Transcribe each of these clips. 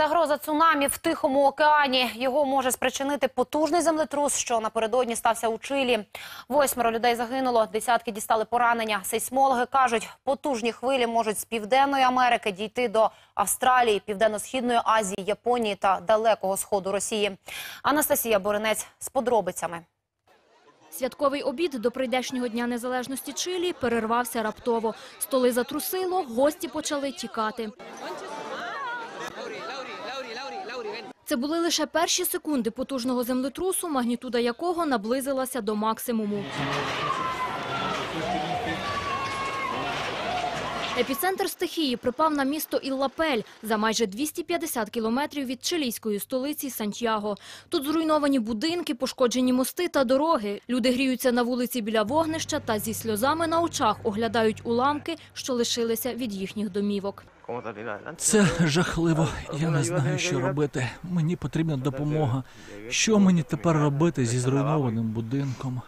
Загроза цунамі в Тихому океані. Його може спричинити потужний землетрус, що напередодні стався у Чилі. Восьмеро людей загинуло, десятки дістали поранення. Сейсмологи кажуть, потужні хвилі можуть з Південної Америки дійти до Австралії, Південно-Східної Азії, Японії та Далекого Сходу Росії. Анастасія Боринець з подробицями. Святковий обід до прийдешнього Дня Незалежності Чилі перервався раптово. Столи затрусило, гості почали тікати. Це були лише перші секунди потужного землетрусу, магнітуда якого наблизилася до максимуму. Епіцентр стихії припав на місто Іллапель за майже 250 кілометрів від чилійської столиці Сантьяго. Тут зруйновані будинки, пошкоджені мости та дороги. Люди гріються на вулиці біля вогнища та зі сльозами на очах оглядають уламки, що лишилися від їхніх домівок. Це жахливо. Я не знаю, що робити. Мені потрібна допомога. Що мені тепер робити зі зруйнованим будинком?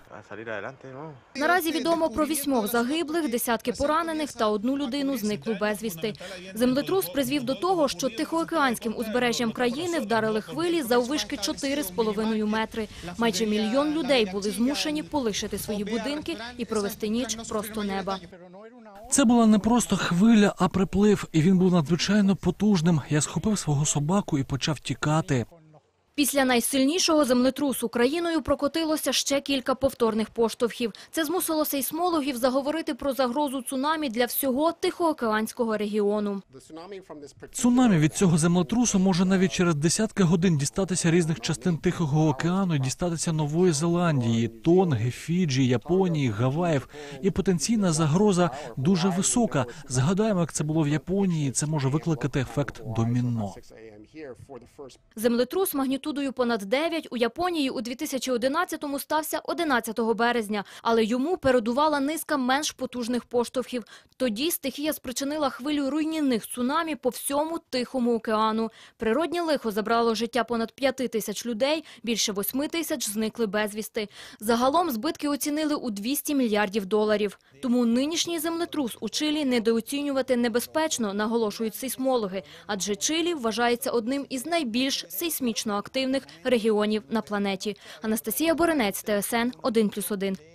Наразі відомо про вісьмох загиблих, десятки поранених та одну людину зниклу безвісти. Землетрус призвів до того, що тихоокеанським узбережжям країни вдарили хвилі заввишки 4,5 метри. Майже мільйон людей були змушені полишити свої будинки і провести ніч просто неба. Це була не просто хвиля, а приплив, і він був надзвичайно потужним. Я схопив свого собаку і почав тікати. Після найсильнішого землетрусу країною прокотилося ще кілька повторних поштовхів. Це змусило сейсмологів заговорити про загрозу цунамі для всього Тихоокеанського регіону. Цунамі від цього землетрусу може навіть через десятки годин дістатися різних частин Тихого океану і дістатися Нової Зеландії, Тонги, Фіджі, Японії, Гаваїв. І потенційна загроза дуже висока. Згадаємо, як це було в Японії. Це може викликати ефект доміно. Землетрус магнітудою понад 9 у Японії у 2011-му стався 11 березня, але йому передувала низка менш потужних поштовхів. Тоді стихія спричинила хвилю руйнівних цунамі по всьому Тихому океану. Природнє лихо забрало життя понад 5 тисяч людей, більше 8 тисяч зникли безвісти. Загалом збитки оцінили у 200 мільярдів доларів. Тому нинішній землетрус у Чилі недооцінювати небезпечно, наголошують сейсмологи, адже Чилі вважається одним із найбільш сейсмічно активних регіонів на планеті. Анастасія Боренець, ТСН 1+,1.